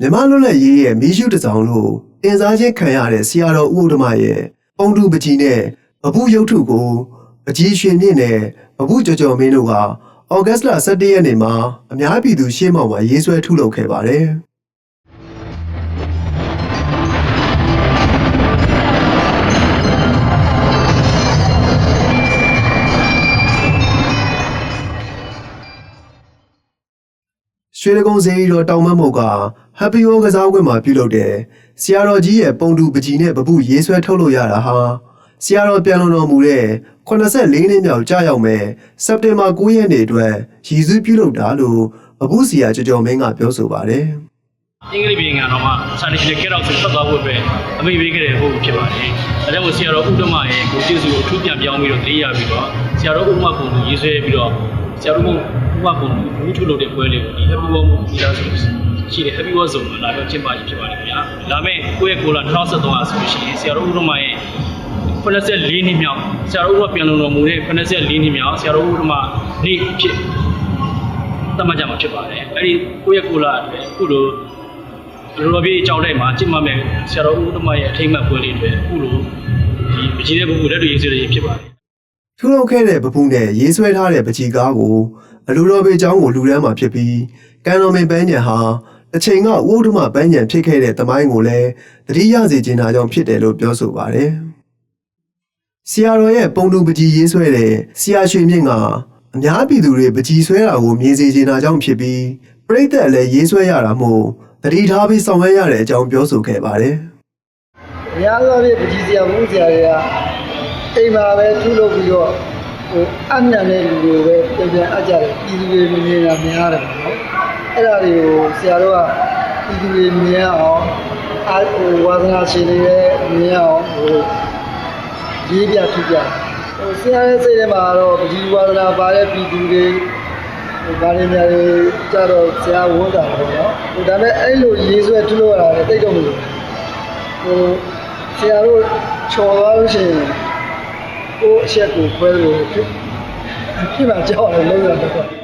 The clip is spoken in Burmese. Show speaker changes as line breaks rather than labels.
မြမလွတ်လပ်ရေးရဲ့မီးရှုတစ်စောင်လို့တင်စားခြင်းခံရတဲ့ဆရာတော်ဦးဥဒ္ဓမရဲ့ပုံတူပကြီးနဲ့ဗပုရုပ်ထုကိုပကြီးရွှေမြင့်နဲ့ဗပုကြော်ကြော်မင်းတို့ကဩဂတ်စ်လ17ရက်နေ့မှာအများပြည်သူရှေ့မှောက်မှာရေးဆွဲထုတ်လုပ်ခဲ့ပါတယ်။ ရွှေဒဂုံစေရီတော်တောင်မတ်မုတ်က Happy Hour ကစားကွင်းမှာပြုလုပ်တဲ့ဆရာတော်ကြီးရဲ့ပုံတူပကြီးနဲ့ပပုရေးဆွဲထုတ်လို့ရတာဟာဆရာတော်ပြန်လွန်တော်မူတဲ့84နှစ်မြောက်ကြာရောက်မဲ့စက်တင်ဘာ9ရက်နေ့အတွက်ရည်စူးပြုလုပ်တာလို့ပပုစီယာကြော်ကြော်မင်းကပြောဆိုပါတယ်
အင်္ဂလိပ်ပြည်ငံတော်မှာ Sanitation Care ဆိုဆက်သွားဖို့အတွက်အမိပေးခဲ့တဲ့ဟုတ်ဖြစ်ပါတယ်။အဲဒါကြောင့်ဆရာတော်ဥဒ္ဓမရဲ့ကိုကျေးဇူးကိုအထူးပြန်ပြောင်းပြီးတော့သိရပြီးတော့ဆရာတော်ဥဒ္ဓမကုံကိုရေးဆွဲပြီးတော့ဆရာတော်ဥဒ္ဓမ ကုံကိုဘူးထုတ်လုပ်တဲ့ပွဲလေးကိုဒီ Happy World ကိုလာဆိုရှိတဲ့ Happy World ဆိုလာတော့ကျင်းပကြီးဖြစ်ပါတယ်ခင်ဗျာ။ဒါမဲ့ကိုယ့်ရဲ့ကိုလာ2023အဆိုလို့ရှိရင်ဆရာတော်ဥဒ္ဓမရဲ့84နှစ်မြောက်ဆရာတော်ဥဒ္ဓမပြန်လုံတော်မူတဲ့84နှစ်မြောက်ဆရာတော်ဥဒ္ဓမနေ့ဖြစ်သတ်မှတ်ကြမှာဖြစ်ပါတယ်။အဲဒီကိုယ့်ရဲ့ကိုလာအတွက်အခုလိုကျွန်တော်တို့ပြည်အကြောင်းတိုင်းမှာကျင့်မှမဲ့ဆရာတော်ဦးသမရဲ့အထိမ့်မှတ်ပွဲလေးတွေအခုလိုဒီပကြီးတဲ့ပုဂ္ဂိုလ်လက်တွေရေးဆွဲရေးဖြစ်ပါတယ်။
ထုတ်လုပ်ခဲ့တဲ့ပပုနဲ့ရေးဆွဲထားတဲ့ပကြီးကားကိုအလူတော်ပေเจ้าကိုလူရမ်းမှာဖြစ်ပြီးကန်တော်မင်ပန်းညံဟာတစ်ချိန်ကဥဒ္ဓမပန်းညံဖြစ်ခဲ့တဲ့တမိုင်းကိုလည်းတတိယစေခြင်းနာကြောင့်ဖြစ်တယ်လို့ပြောဆိုပါတယ်။ဆရာတော်ရဲ့ပုံတူပကြီးရေးဆွဲတဲ့ဆရာရွှေမြင့်ကအများပြည်သူတွေပကြီးဆွဲတာကိုမြင်စေခြင်းနာကြောင့်ဖြစ်ပြီးပြိတ္တလည်းရေးဆွဲရတာမို့တတိထားပြီးဆောင်ရွက်ရတဲ့အကြောင်းပြောဆိုခဲ့ပါတယ်။
အများသောဖြင့်ပကြီးစရာဘုဆရာတွေက အိမ်မှာပဲထုလုပ်ပြီးတော့ဟိုအနံ့တဲ့လူတွေပဲပြန်ပြန်အပ်ကြတယ်ပြည်သူတွေမြင်နေတာများတယ်ပေါ့နော်အဲ့ဒါတွေကိုဆရာတို့ကပြည်သူတွေမြင်အောင်အာဟိုဝါသနာရှင်တွေလည်းမြင်အောင်ဟိုရေးပြထုပြဟိုဆရာရဲ့စိတ်ထဲမှာတော့ပကြီးဝါသနာပါတဲ့ပြည်သူတွေဟိုဗားရင်းများတွေကြတော့ဆရာဝန်တာပေါ့နော်ဟိုဒါပေမဲ့အဲ့လိုရေးဆွဲထုလို့ရတာလည်းတိတ်တော့မလို့ဟိုဆရာတို့ချော်သွားလို့ရှိရင် ကိုယ့်အချက်ကိုခွဲလို့ဖြစ်ဖြစ်